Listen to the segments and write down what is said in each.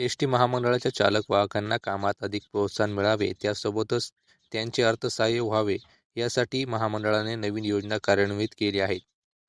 S T महामंडळाच्या चालक वाहकांना कामात अधिक प्रोत्साहन मिळावे त्यासोबतच त्यांचे अर्थसहाय्य व्हावे यासाठी महामंडळाने नवीन योजना कार्यान्वित केली आहे.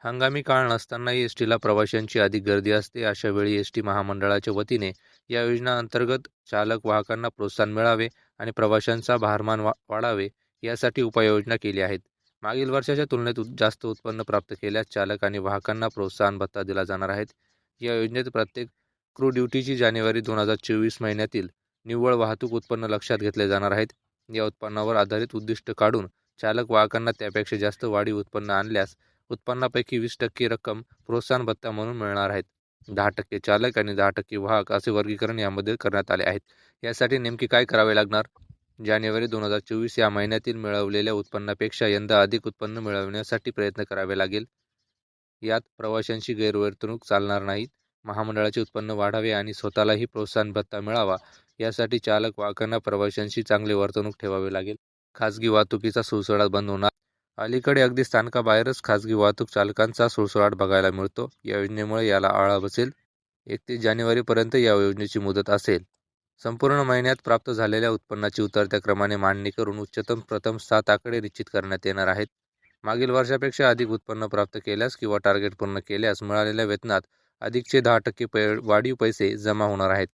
हंगामी काळ नसतानाही एस टीला प्रवाशांची अधिक गर्दी असते. अशा वेळी एसटी महामंडळाच्या वतीने या योजना अंतर्गत चालक वाहकांना प्रोत्साहन मिळावे आणि प्रवाशांचा भारमान वा वाढावे यासाठी उपाययोजना केली आहेत. मागील वर्षाच्या तुलनेत जास्त उत्पन्न प्राप्त केल्यास चालक आणि वाहकांना प्रोत्साहन भत्ता दिला जाणार आहेत या योजनेत प्रत्येक क्रू ड्युटीची जानेवारी दोन हजार चोवीस महिन्यातील निव्वळ वाहतूक उत्पन्न लक्षात घेतले जाणार आहेत. या उत्पन्नावर आधारित उद्दिष्ट काढून चालक वाहकांना त्यापेक्षा जास्त वाढीव उत्पन्न आणल्यास उत्पन्नापैकी वीस टक्के रक्कम प्रोत्साहन भत्ता म्हणून मिळणार आहेत. दहा टक्के चालक आणि दहा टक्के वाहक असे वर्गीकरण यामध्ये करण्यात आले आहेत यासाठी नेमके काय करावे लागणार? जानेवारी दोन हजार चोवीस या महिन्यातील मिळवलेल्या उत्पन्नापेक्षा यंदा अधिक उत्पन्न मिळवण्यासाठी प्रयत्न करावे लागेल. यात प्रवाशांची गैरवर्तणूक चालणार नाहीत महामंडळाचे उत्पन्न वाढावे आणि स्वतःलाही प्रोत्साहन भत्ता मिळावा यासाठी चालक वाहकांना प्रवाशांशी चांगली वर्तणूक ठेवावे लागेल. खासगी वाहतुकीचा सुळसुळाट बंद होणार अलीकडे अगदी स्थानकाबाहेरच खासगी वाहतूक चालकांचा सुळसुळाट बघायला मिळतो. या योजनेमुळे याला आळा बसेल. एकतीस जानेवारीपर्यंत या योजनेची मुदत असेल. संपूर्ण महिन्यात प्राप्त झालेल्या उत्पन्नाची उतरत्या क्रमाने मांडणी करून उच्चतम प्रथम सात आकडे निश्चित करण्यात येणार आहेत. मागील वर्षापेक्षा अधिक उत्पन्न प्राप्त केल्यास किंवा टार्गेट पूर्ण केल्यास मिळालेल्या वेतनात अधिकचे दहा टक्के वाढीव पैसे जमा होणार आहेत.